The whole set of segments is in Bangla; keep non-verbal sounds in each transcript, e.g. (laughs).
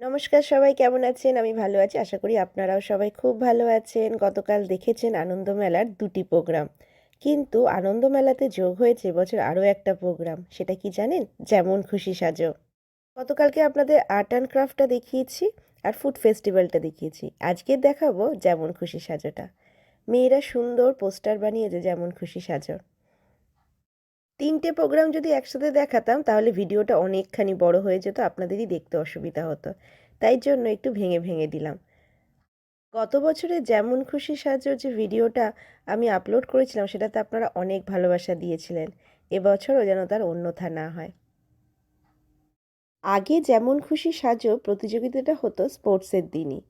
নমস্কার সবাই, কেমন আছেন? আমি ভালো আছি। আশা করি আপনারাও সবাই খুব ভালো আছেন। গতকাল দেখেছেন আনন্দ মেলার দুটি প্রোগ্রাম। কিন্তু আনন্দ মেলাতে যোগ হয়েছে বছর আরও একটা প্রোগ্রাম। সেটা কি জানেন? যেমন খুশি সাজো। গতকালকে আপনাদের আর্ট অ্যান্ড ক্রাফটটা দেখিয়েছি আর ফুড ফেস্টিভ্যালটা দেখিয়েছি। আজকে দেখাবো যেমন খুশি সাজোটা। মেয়েরা সুন্দর পোস্টার বানিয়েছে যেমন খুশি সাজো। তিনটে প্রোগ্রাম যদি একসাথে দেখাতাম, তাহলে ভিডিওটা অনেকখানি বড় হয়ে যেত, আপনাদেরই দেখতে অসুবিধা হতো। তাই জন্য একটু ভেঙে ভেঙে দিলাম। গত বছরে যেমন খুশি সাজো যে ভিডিওটা আমি আপলোড করেছিলাম, সেটাতে আপনারা অনেক ভালোবাসা দিয়েছিলেন। এবছরও যেন তার অন্যথা না হয়। আগে যেমন খুশি সাজো প্রতিযোগিতাটা হতো স্পোর্টসের দিনই।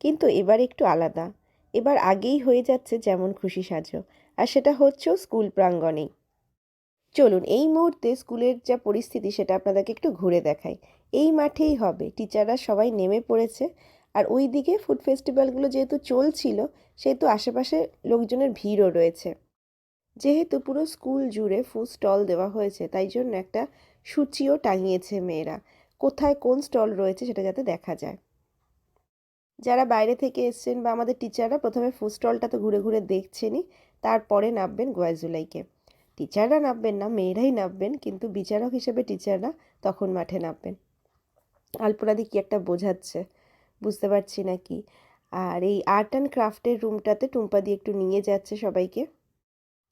কিন্তু এবার একটু আলাদা। এবার আগেই হয়ে যাচ্ছে যেমন খুশি সাজো। আর সেটা হচ্ছেও স্কুল প্রাঙ্গণেই। চলুন, এই মুহূর্তে স্কুলের যা পরিস্থিতি সেটা আপনাদেরকে একটু ঘুরে দেখাই। এই মাঠেই হবে, টিচাররা সবাই নেমে পড়েছে। আর ওই দিকে ফুড ফেস্টিভ্যালগুলো যেহেতু চলছিল, সেহেতু আশেপাশে লোকজনের ভিড়ও রয়েছে। যেহেতু পুরো স্কুল জুড়ে ফুড স্টল দেওয়া হয়েছে, তাই জন্য একটা সূচিও টাঙিয়েছে মেয়েরা। কোথায় কোন স্টল রয়েছে সেটা যাতে দেখা যায়। যারা বাইরে থেকে এসছেন বা আমাদের টিচাররা প্রথমে ফুড স্টলটা তো ঘুরে ঘুরে দেখছেনই, তারপরে নামবেন গোয়াজুলাইকে টিচাররা নামবেন না, মেয়েরাই নামবেন, কিন্তু বিচারক হিসেবে টিচাররা তখন মাঠে নামবেন। আলপনাদি কি একটা বোঝাচ্ছে? বুঝতে পারছি না কি আর এই আর্ট অ্যান্ড ক্রাফটের রুমটাতে টুম্পা দিয়ে একটু নিয়ে যাচ্ছে সবাইকে।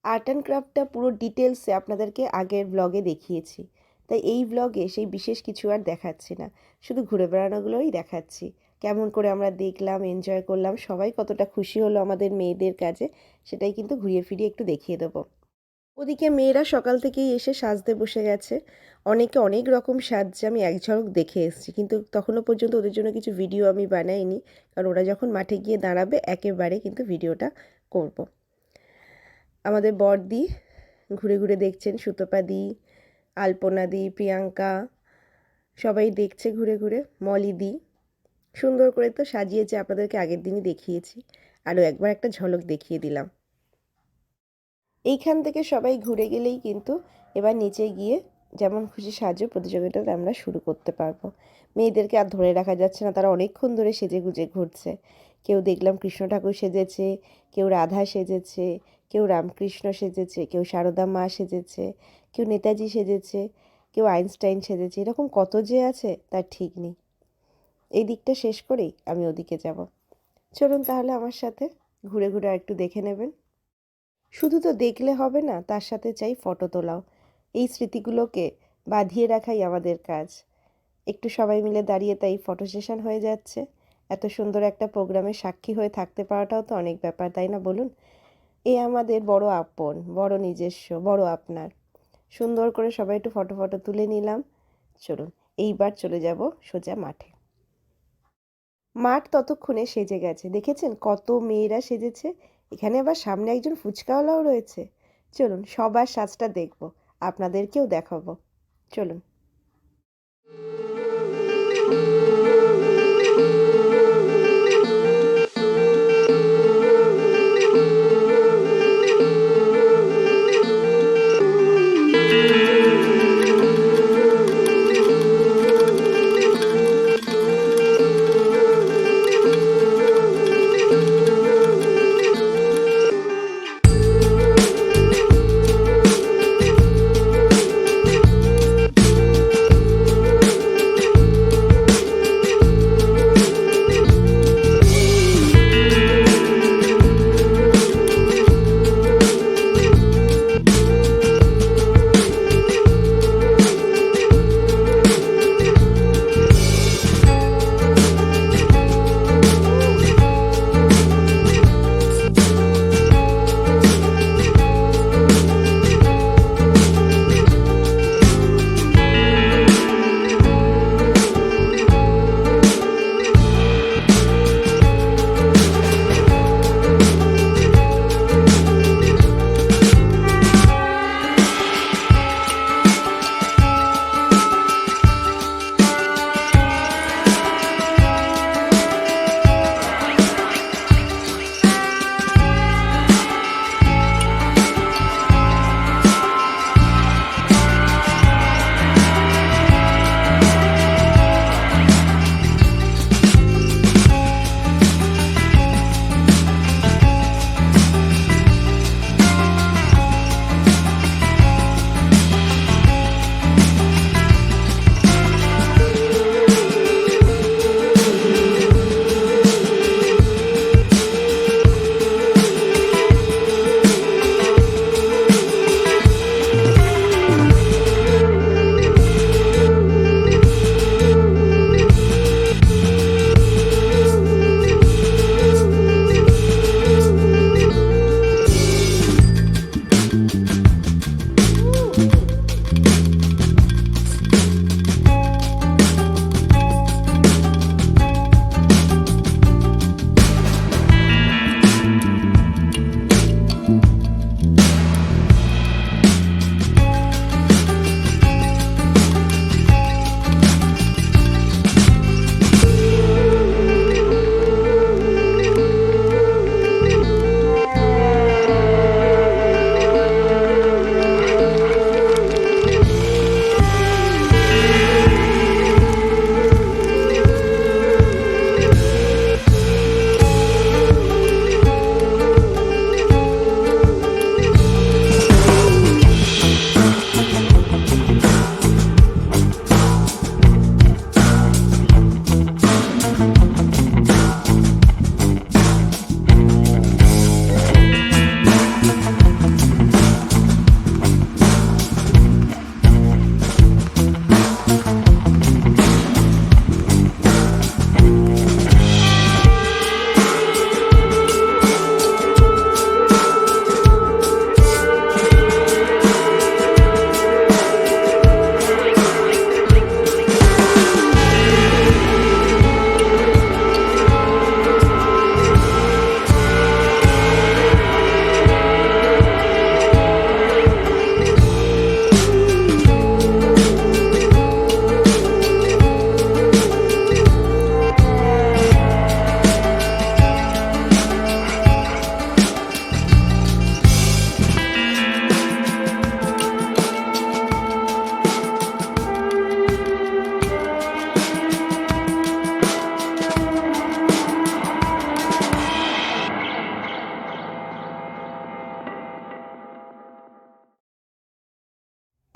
আর্ট অ্যান্ড ক্রাফটটা পুরো ডিটেলসে আপনাদেরকে আগের ব্লগে দেখিয়েছি। তাই এই ব্লগে সেই বিশেষ কিছু আর দেখাচ্ছি না। শুধু ঘুরে বেড়ানোগুলোই দেখাচ্ছি। কেমন করে আমরা দেখলাম এনজয় করলাম, সবাই কতটা খুশি হলো আমাদের মেয়েদের কাজে, সেটাই কিন্তু ঘুরিয়ে ফিরিয়ে একটু দেখিয়ে দেবো। ওদিকে মেয়েরা সকাল থেকেই এসে সাজতে বসে গেছে। অনেকে অনেক রকম সাজছে, আমি এক ঝলক দেখে এসেছি। কিন্তু তখনও পর্যন্ত ওদের জন্য কিছু ভিডিও আমি বানাইনি। কারণ ওরা যখন মাঠে গিয়ে দাঁড়াবে, একেবারে কিন্তু ভিডিওটা করব। আমাদের বরদি ঘুরে ঘুরে দেখছেন, সুতপা দি, আলপনা দি, প্রিয়াঙ্কা, সবাই দেখছে ঘুরে ঘুরে। মলি দি, সুন্দর করে তো সাজিয়েছে, আপনাদেরকে আগের দিনই দেখিয়েছি। আরও একবার একটা ঝলক দেখিয়ে দিলাম। এইখান থেকে সবাই ঘুরে গেলেই কিন্তু এবার নিচে গিয়ে যেমন খুশি সাহায্য প্রতিযোগিতাটা আমরা শুরু করতে পারব। মেয়েদেরকে আর ধরে রাখা যাচ্ছে না, তারা অনেকক্ষণ ধরে সেজে গুজে ঘুরছে। কেউ দেখলাম কৃষ্ণ ঠাকুর সেজেছে, কেউ রাধা সেজেছে, কেউ রামকৃষ্ণ সেজেছে, কেউ সারদা মা সেজেছে, কেউ নেতাজি সেজেছে, কেউ আইনস্টাইন সেজেছে। এরকম কত যে আছে, তার ঠিক নেই। এই দিকটা শেষ করেই আমি ওদিকে যাব। চলুন তাহলে আমার সাথে ঘুরে ঘুরে একটু দেখে নেবেন। শুধু তো দেখলে হবে না, তার সাথে চাই ফটো তোলাও। এই স্মৃতিগুলোকে বাঁধিয়ে রাখাই আমাদের কাজ। একটু সবাই মিলে দাঁড়িয়ে তাই ফটো সেশন হয়ে যাচ্ছে। এত সুন্দর একটা প্রোগ্রামে সাক্ষী হয়ে থাকতে পারাটাও তো অনেক ব্যাপার, তাই না বলুন? এ আমাদের বড় আপন, বড় নিজস্ব, বড় আপনার। সুন্দর করে সবাই একটু ফটো ফটো তুলে নিলাম। চলুন, এইবার চলে যাব সোজা মাঠে। মাঠ ততক্ষণে সেজে গেছে। দেখেছেন কত মেয়েরা সেজেছে? এখানে আবার সামনে একজন ফুচকাওয়ালাও রয়েছে। চলুন সবার সাজটা দেখব আপনাদেরকেও দেখাবো। চলুন।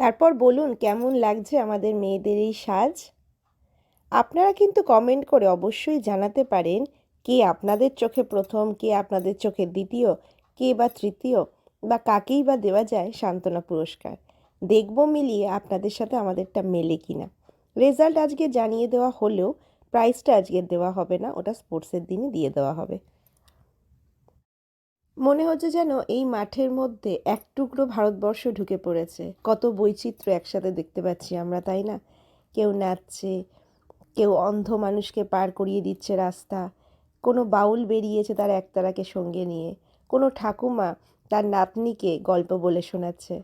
তারপর বলুন, কেমন লাগছে আমাদের মেয়েদের এই সাজ? আপনারা কিন্তু কমেন্ট করে অবশ্যই জানাতে পারেন, কে আপনাদের চোখে প্রথম, কে আপনাদের চোখে দ্বিতীয়, কে বা তৃতীয়, বা কাকেই বা দেওয়া যায় সান্ত্বনা পুরস্কার। দেখব মিলিয়ে আপনাদের সাথে আমাদেরটা মেলে কিনা। রেজাল্ট আজকে জানিয়ে দেওয়া হলেও প্রাইসটা আজকে দেওয়া হবে না, ওটা স্পোর্টসের দিনই দিয়ে দেওয়া হবে। মনে হচ্ছে যেন এই মাঠের মধ্যে এক টুকরো ভারতবর্ষ ঢুকে পড়েছে। কত বৈচিত্র্য একসাথে দেখতে পাচ্ছি আমরা, তাই না? কেউ নাচছে, কেউ অন্ধ মানুষকে পার করিয়ে দিচ্ছে রাস্তা, কোনো বাউল বেরিয়েছে তার একতারাকে সঙ্গে নিয়ে, কোনো ঠাকুমা তার নাতনিকে গল্প বলে শোনাচ্ছে।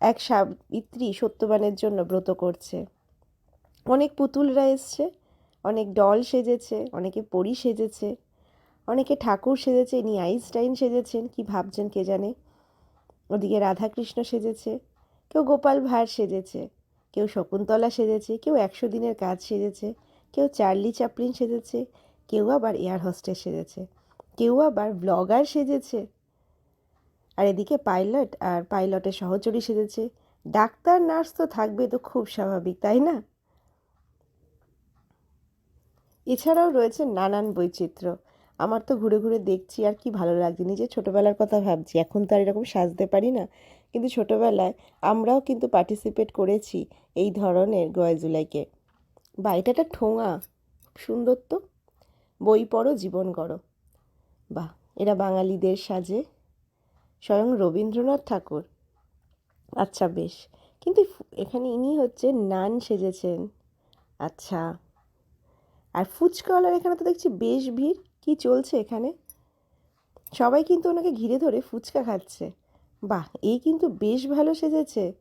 এক সাবিত্রী সত্যবানের জন্য ব্রত করছে। অনেক পুতুলরা এসছে, অনেক ডল সেজেছে, অনেকে পরি সেজেছে অনেকে ঠাকুর সেজেছে, ইনি আইনস্টাইন সেজেছেন, কি ভাবছেন কে জানে? ওদিকে রাধাকৃষ্ণ সেজেছে, কেউ গোপাল ভাঁড় সেজেছে, কেউ শকুন্তলা সেজেছে, কেউ একশো দিনের কাজ সেজেছে, কেউ চার্লি চাপলিন সেজেছে, কেউ আবার এয়ার হোস্টেস সেজেছে, কেউ আবার ব্লগার সেজেছে। আর এদিকে পাইলট আর পাইলটের সহচরী সেজেছে। ডাক্তার, নার্স তো থাকবে তো খুব স্বাভাবিক, তাই না? এছাড়াও রয়েছে নানান বৈচিত্র্য। আমার তো ঘুরে ঘুরে দেখছি আর কি ভালো লাগছে। নিজের ছোটোবেলার কথা ভাবছি, এখন তো আর এরকম সাজতে পারি না। কিন্তু ছোটোবেলায় আমরাও কিন্তু পার্টিসিপেট করেছি এই ধরনের গয়জুলাইকে বা এটা ঠোঙা, সুন্দর তো। বই পড়ো, জীবন গড়ো। বাহ, এরা বাঙালিদের সাজে। স্বয়ং রবীন্দ্রনাথ ঠাকুর। আচ্ছা বেশ, কিন্তু এখানে ইনি হচ্ছে নান সেজেছেন। আচ্ছা আর ফুচকাওয়ালার এখানে তো দেখছি বেশ ভিড়। কি চলছে এখানে? সবাই কিন্তু ওনাকে ঘিরে ধরে ফুচকা খাচ্ছে। বাহ এই কিন্তু বেশ ভালো সেজেছে।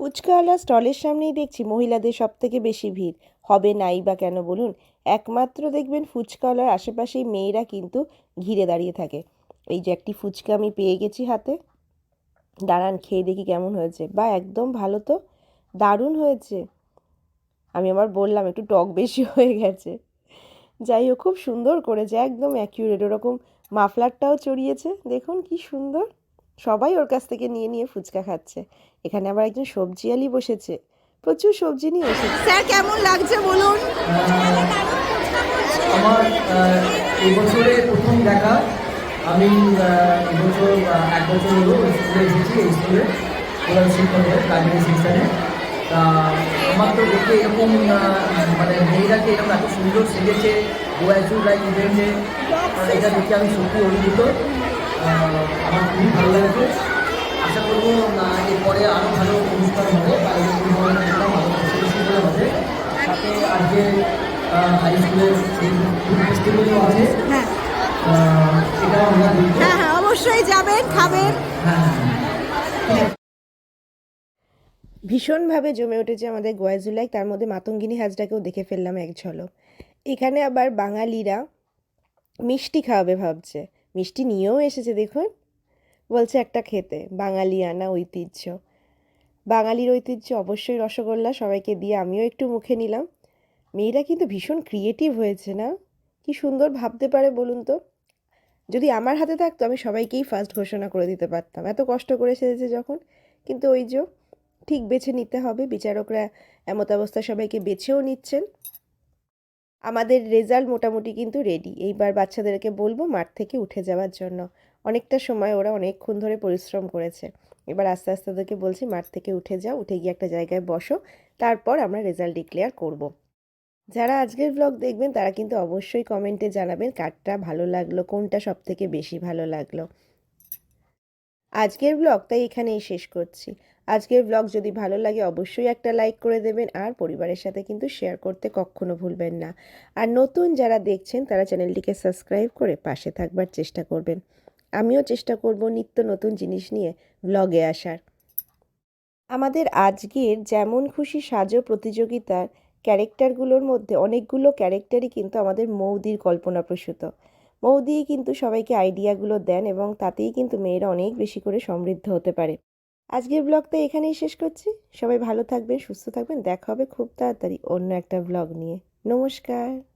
ফুচকাওয়ালা স্টলের সামনেই দেখছি মহিলাদের সব থেকে বেশি ভিড়। হবে নাই বা কেন বলুন? একমাত্র দেখবেন ফুচকাওয়ালার আশেপাশেই মেয়েরা কিন্তু ঘিরে দাঁড়িয়ে থাকে। এই যে একটি ফুচকা আমি পেয়ে গেছি হাতে। দাঁড়ান, খেয়ে দেখি কেমন হয়েছে। বা একদম ভালো তো। দারুণ হয়েছে। আমি আবার বললাম একটু টক বেশি (laughs) হয়ে গেছে। যাই হোক খুব সুন্দর করেছে একদম অ্যাকিউরেট ওরকম মাফলারটাও চড়িয়েছে। দেখুন কি সুন্দর। সবাই ওর কাছ থেকে নিয়ে নিয়ে ফুচকা খাচ্ছে। এখানে আবার একজন সবজিয়ালি বসেছে। প্রচুর সবজি নিয়ে এসেছে। স্যার কেমন লাগছে বলুন? আমার আহ, এবছরে প্রথম দেখা। আমি এবছর এক বছর হলো স্কুলে এসেছি এই স্কুলে। প্রধান হয়ে প্রাইমারি সেকশনে তা আমার তো দেখে এরকম মানে মেয়েরাকে এরকম এত সুন্দর সেজেছে গোয়াজু লাইক ইভেন্টে এটা দেখে আমি সত্যি অভিভূত আমার খুবই ভালো লাগছে। আশা করব এরপরে আরও ভালো অনুষ্ঠান হবে বা এরকম ধরনের ভালো হবে। সাথে আজকে হাই স্কুলের ফেস্টিভ্যালও আছে। হ্যাঁ। আমরা হ্যাঁ হ্যাঁ অবশ্যই যাবেন খাবেন। হ্যাঁ। ভীষণভাবে জমে উঠেছে আমাদের গোয়াজুলাই তার মধ্যে মাতঙ্গিনী হাজরাকেও দেখে ফেললাম এক ঝলক। এখানে আবার বাঙালিরা মিষ্টি খাওয়াবে ভাবছে। মিষ্টি নিয়েও এসেছে দেখুন। বলছে একটা খেতে, বাঙালিয়ানা ঐতিহ্য। বাঙালির ঐতিহ্য অবশ্যই রসগোল্লা, সবাইকে দিয়ে আমিও একটু মুখে নিলাম। মেয়েরা কিন্তু ভীষণ ক্রিয়েটিভ হয়েছে না? কি সুন্দর ভাবতে পারে বলুন তো? যদি আমার হাতে থাকতো, আমি সবাইকেই ফার্স্ট ঘোষণা করে দিতে পারতাম। এত কষ্ট করে সেজেছে যখন। কিন্তু ওই যে ঠিক বেছে নিতে হবে। বিচারকরা এমত অবস্থায় সবাইকে বেছেও নিচ্ছেন। আমাদের রেজাল্ট মোটামুটি কিন্তু রেডি এইবার বাচ্চাদেরকে বলব মাঠ থেকে উঠে যাওয়ার জন্য। অনেকটা সময় ওরা অনেকক্ষণ ধরে পরিশ্রম করেছে। এবার আস্তে আস্তে ওদেরকে বলছি, মাঠ থেকে উঠে যাও, উঠে গিয়ে একটা জায়গায় বসো। তারপর আমরা রেজাল্ট ডিক্লেয়ার করব। যারা আজকের ব্লগ দেখবেন, তারা কিন্তু অবশ্যই কমেন্টে জানাবেন কারটা ভালো লাগল, কোনটা সব থেকে বেশি ভালো লাগল। আজকের ব্লগ তাই এখানেই শেষ করছি। আজকের ব্লগ যদি ভালো লাগে, অবশ্যই একটা লাইক করে দেবেন আর পরিবারের সাথে কিন্তু শেয়ার করতে কখনো ভুলবেন না। আর নতুন যারা দেখছেন, তারা চ্যানেলটিকে সাবস্ক্রাইব করে পাশে থাকবার চেষ্টা করবেন। আমিও চেষ্টা করব নিত্য নতুন জিনিস নিয়ে ব্লগে আসার। আমাদের আজকের যেমন খুশি সাজো প্রতিযোগিতার ক্যারেক্টারগুলোর মধ্যে অনেকগুলো ক্যারেক্টারই কিন্তু আমাদের মৌদির কল্পনাপ্রসূত মৌদি কিন্তু সবাইকে আইডিয়াগুলো দেন এবং তাতেই কিন্তু মেয়েরা অনেক বেশি করে সমৃদ্ধ হতে পারে। আজকের ব্লগটা এখানেই শেষ করছি। সবাই ভালো থাকবেন, সুস্থ থাকবেন। দেখা হবে খুব তাড়াতাড়ি অন্য একটা ব্লগ নিয়ে। নমস্কার।